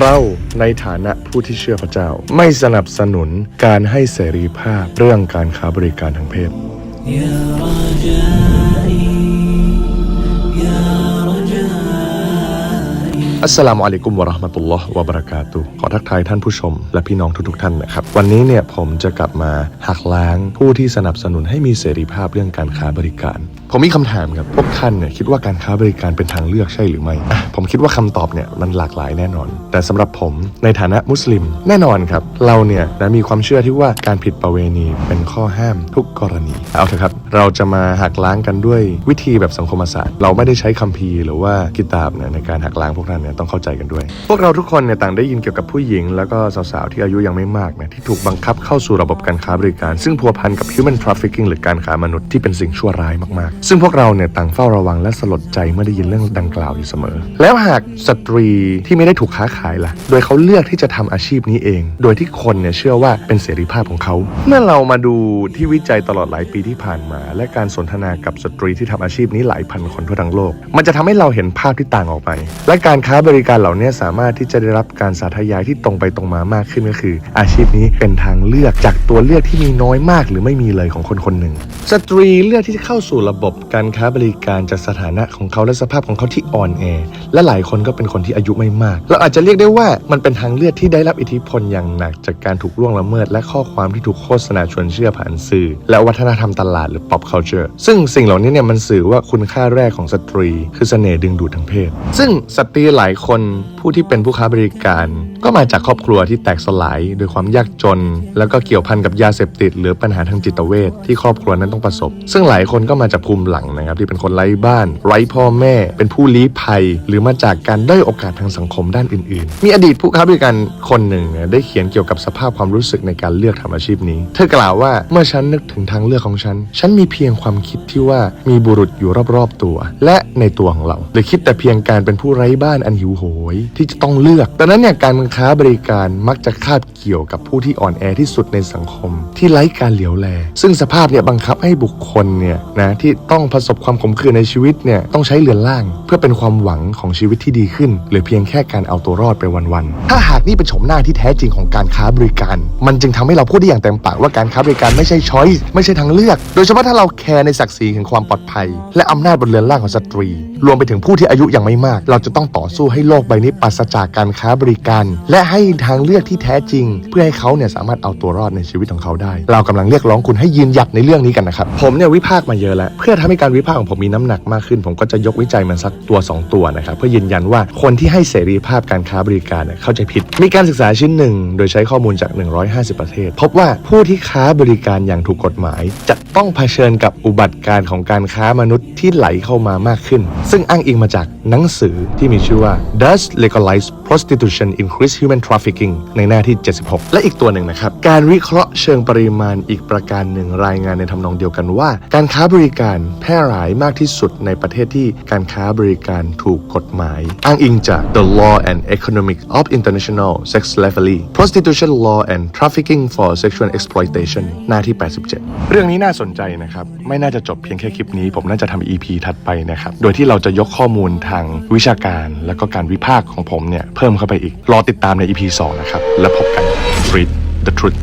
เราในฐานะผู้ที่เชื่อพระเจ้า ไม่สนับสนุนการให้เสรีภาพเรื่องการค้าบริการทางเพศ อัสสลามุอะลัยกุมวะราะห์มะตุลลอฮ์วะบะเราะกาตุขอทักทายท่านผู้ชม และพี่น้องทุกๆท่านนะครับ วันนี้เนี่ยผมจะกลับมาหักล้างผู้ที่สนับสนุนให้มีเสรีภาพเรื่องการค้าบริการ ผมมีคำถามครับพวกท่านเนี่ยคิดว่าการค้าบริการเป็นทางเลือกใช่หรือไม่ ผมคิดว่าคำตอบเนี่ยมันหลากหลายแน่นอน แต่สำหรับผมในฐานะมุสลิมแน่นอนครับ เราเนี่ยนะมีความเชื่อที่ว่าการผิดประเวณีเป็นข้อห้ามทุกกรณีเอาเถอะครับ เราจะมาหักล้างกันด้วยวิธีแบบสังคมศาสตร์ เราไม่ได้ใช้คัมภีร์หรือว่ากิตาบเนี่ยในการหักล้างพวกท่านเนี่ยต้องเข้าใจกันด้วย พวกเราทุกคนเนี่ยต่างได้ยินเกี่ยวกับผู้หญิง แล้วก็สาวๆ ที่อายุยังไม่มากเนี่ยที่ถูกบังคับเข้าสู่ระบบการค้าบริการ ซึ่งพัวพันกับ human trafficking หรือการค้ามนุษย์ที่เป็นสิ่งชั่วร้ายมากๆ ซึ่งพวกเราเนี่ยต่างเฝ้าระวังและสลดใจเมื่อได้ยินเรื่องดังกล่าวอยู่เสมอ แล้วหากสตรีที่ไม่ได้ถูกค้าขายล่ะ โดยเขาเลือกที่จะทำอาชีพนี้เอง โดยที่คนเนี่ยเชื่อว่าเป็นเสรีภาพของเขา เมื่อเรามาดูที่วิจัยตลอดหลายปีที่ผ่านมา และการสนทนากับสตรีที่ทำอาชีพนี้หลายพันคนทั่วทั้งโลก มันจะทำให้เราเห็นภาพที่ต่างออกไป และการค้าาบริการเหล่านี้สามารถที่จะได้รับการสาธยายที่ตรงไปตรงมามากขึ้นก็คือ อาชีพนี้เป็นทางเลือกจากตัวเลือกที่มีน้อยมากหรือไม่มีเลยของคนคนหนึ่ง สตรีเลือกที่จะเข้าสู่ระบบการค้าบริการจากสถานะของเขาและสภาพของเขาที่อ่อนแอและหลายคนก็เป็นคนที่อายุไม่มาก เราอาจจะเรียกได้ว่ามันเป็นทางเลือกที่ได้รับอิทธิพลอย่างหนักจากการถูกล่วงละเมิด และข้อความที่ถูกโฆษณาชวนเชื่อผ่านสื่อ และวัฒนธรรมตลาดหรือ pop culture ซึ่งสิ่งเหล่านี้เนี่ยมันสื่อว่าคุณค่าแรกของสตรี คือเสน่ห์ดึงดูดทางเพศ ซึ่งสตรีหลายลายคนผู้ที่เป็นผู้ค้าบริการก็มาจากครอบครัวที่แตกสลายโดยความยากจน แล้วก็เกี่ยวพันกับยาเสพติด หรือปัญหาทางจิตเวชที่ครอบครัวนั้นต้องประสบ ซึ่งหลายคนก็มาจากภูมิหลังนะครับ ที่เป็นคนไร้บ้าน ไร้พ่อแม่ เป็นผู้ลี้ภัย หรือมาจากการด้อยโอกาสทางสังคมด้านอื่น ๆ มีอดีตผู้ค้าบริการคนหนึ่งนะได้เขียนเกี่ยวกับสภาพความรู้สึกในการเลือกทำอาชีพนี้ เธอกล่าวว่าเมื่อฉันนึกถึงทางเลือกของฉัน ฉันมีเพียงความคิดที่ว่ามีบุรุษอยู่รอบๆตัว และในตัวของเราเลยคิดแต่เพียงการเป็นผู้ไร้บ้านอันหิวโหยที่จะต้องเลือกดังนั้นเนี่ยการค้าบริการมักจะคาบเกี่ยวกับผู้ที่อ่อนแอที่สุดในสังคม ที่ไร้การเหลียวแล ซึ่งสภาพเนี่ยบังคับให้บุคคลเนี่ยนะที่ต้องประสบความขมขื่นในชีวิตเนี่ยต้องใช้เรือนล่าง เพื่อเป็นความหวังของชีวิตที่ดีขึ้นหรือเพียงแค่การเอาตัวรอดไปวันๆ ถ้าหากนี่เป็นโฉมหน้าที่แท้จริงของการค้าบริการ มันจึงทำให้เราพูดได้อย่างเต็มปากว่าการค้าบริการไม่ใช่ช้อยส์ไม่ใช่ทางเลือก โดยเฉพาะถ้าเราแคร์ในศักดิ์ศรีแห่งความปลอดภัย และอำนาจบนเรือนล่างของสตรี รวมไปถึงผู้ที่อายุยังไม่มาก เราจะต้องต่อสู้ให้โลกใบนี้ปราศจากการค้าบริการและให้ทางเลือกที่แท้จริง เพื่อให้เขาเนี่ยสามารถเอาตัวรอดในชีวิตของเขาได้ เรากำลังเรียกร้องคุณให้ยืนหยัดในเรื่องนี้กันนะครับผมเนี่ยวิพากษ์มาเยอะแล้ว เพื่อทำให้การวิพากษ์ของผมมีน้ำหนักมากขึ้น ผมก็จะยกวิจัยมันสักตัว 2 ตัวนะครับเพื่อยืนยันว่าคนที่ให้เสรีภาพการค้าบริการเนี่ยเข้าใจผิด มีการศึกษาชิ้นหนึ่งโดยใช้ข้อมูลจาก 150 ประเทศ พบว่าผู้ที่ค้าบริการอย่างถูกกฎหมาย จะต้องเผชิญกับอุบัติการณ์ของการค้ามนุษย์ที่ไหลเข้ามามากขึ้น ซึ่งอ้างอิงมาจากหนังสือที่มีชื่อว่า Does Legalize Prostitution Increase Human Trafficking ในหน้าที่ 76 และอีกตัวหนึ่งนะครับ การวิเคราะห์เชิงปริมาณอีกประการหนึ่งรายงานในทำนองเดียวกันว่า การค้าบริการแพร่หลายมากที่สุดในประเทศที่การค้าบริการถูกกฎหมาย อ้างอิงจาก The Law and Economic of International Sex Slavery Prostitution Law and Trafficking for Sexual Exploitation หน้าที่ 87 เรื่องนี้น่าสนใจนะครับ ไม่น่าจะจบเพียงแค่คลิปนี้ ผมน่าจะทำ EP ถัดไปนะครับ โดยที่เราจะยกข้อมูลทางวิชาการ และก็การวิพากษ์ของผมเนี่ยเพิ่มเข้าไปอีก รอติดติดตามใน EP 2 นะครับ แล้วพบกัน Read the Truth